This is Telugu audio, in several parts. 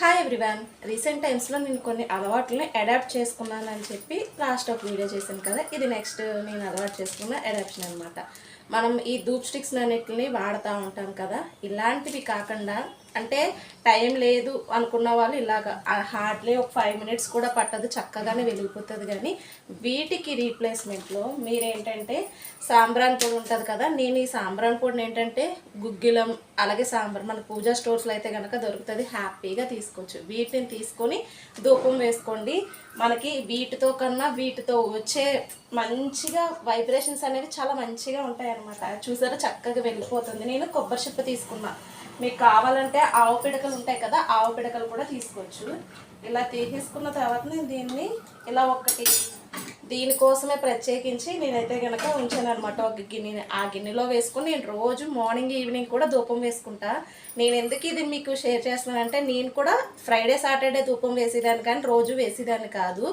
Hi ఎవ్రీవన్ రీసెంట్ టైమ్స్లో నేను కొన్ని అలవాట్లని అడాప్ట్ చేసుకున్నానని చెప్పి లాస్ట్ ఒక వీడియో చేశాను కదా. ఇది నెక్స్ట్ నేను అలవాటు చేసుకున్న అడాప్షన్ అనమాట మనం ఈ దూప్ స్టిక్స్ అన్నిటిని వాడుతూ ఉంటాం కదా. ఇలాంటివి కాకుండా అంటే టైం లేదు అనుకున్న వాళ్ళు ఇలాగ హార్డ్లీ ఒక ఫైవ్ మినిట్స్ కూడా పట్టదు చక్కగానే వెలిగిపోతుంది కానీ వీటికి రీప్లేస్మెంట్లో మీరేంటంటే సాంబ్రాన్ పొడి ఉంటుంది కదా. నేను ఈ సాంబ్రాన్ పొడిని ఏంటంటే గుగ్గిలం అలాగే సాంబార్ మన పూజా స్టోర్స్లో అయితే కనుక దొరుకుతుంది హ్యాపీగా తీసుకోవచ్చు. వీటిని తీసుకొని ధూపం వేసుకోండి. మనకి వీటితో కన్నా వీటితో వచ్చే మంచిగా వైబ్రేషన్స్ అనేవి చాలా మంచిగా ఉంటాయి అనమాట చూసారా? చక్కగా వెళ్ళిపోతుంది. నేను కొబ్బరి చిప్ప తీసుకున్నా. మీకు కావాలంటే ఆవు పిడకలు ఉంటాయి కదా ఆవు పిడకలు కూడా తీసుకోవచ్చు. ఇలా తీసేసుకున్న తర్వాత నేను దీన్ని ఇలా ఒకటి దీనికోసమే ప్రత్యేకించి నేనైతే కనుక ఉంచాను అనమాట ఒక గిన్నె. ఆ గిన్నెలో వేసుకుని నేను రోజు మార్నింగ్ ఈవినింగ్ కూడా ధూపం వేసుకుంటా. నేను ఎందుకు ఇది మీకు షేర్ చేస్తున్నానంటే నేను కూడా ఫ్రైడే సాటర్డే ధూపం వేసేదాన్ని కానీ రోజు వేసేదాన్ని కాదు.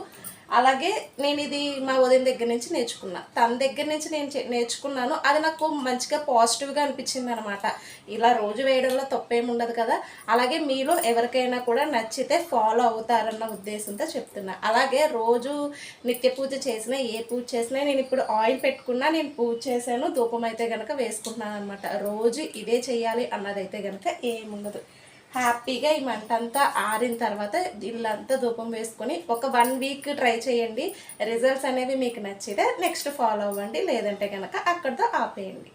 అలాగే నేను ఇది మా ఉదయం దగ్గర నుంచి నేర్చుకున్నా. తన దగ్గర నుంచి నేను చే- నేర్చుకున్నాను. అది నాకు మంచిగా పాజిటివ్గా అనిపించింది అనమాట ఇలా రోజు వేయడంలో తప్పేమి ఉండదు కదా. అలాగే మీలో ఎవరికైనా కూడా నచ్చితే ఫాలో అవుతారన్న ఉద్దేశంతో చెప్తున్నా. అలాగే రోజు నిత్య పూజ చేసినా ఏ పూజ చేసినా నేను ఇప్పుడు ఆయిల్ పెట్టుకున్నా నేను పూజ చేశాను ధూపం అయితే కనుక వేసుకుంటున్నాను అనమాట రోజు ఇదే చేయాలి అన్నదైతే కనుక ఏముండదు. హ్యాపీగా ఈ మంట అంతా ఆరిన తర్వాత ఇల్లంతా ధూపం వేసుకొని ఒక వన్ వీక్ ట్రై చేయండి. రిజల్ట్స్ అనేవి మీకు నచ్చితే నెక్స్ట్ ఫాలో అవ్వండి. లేదంటే కనుక అక్కడితో ఆపేయండి.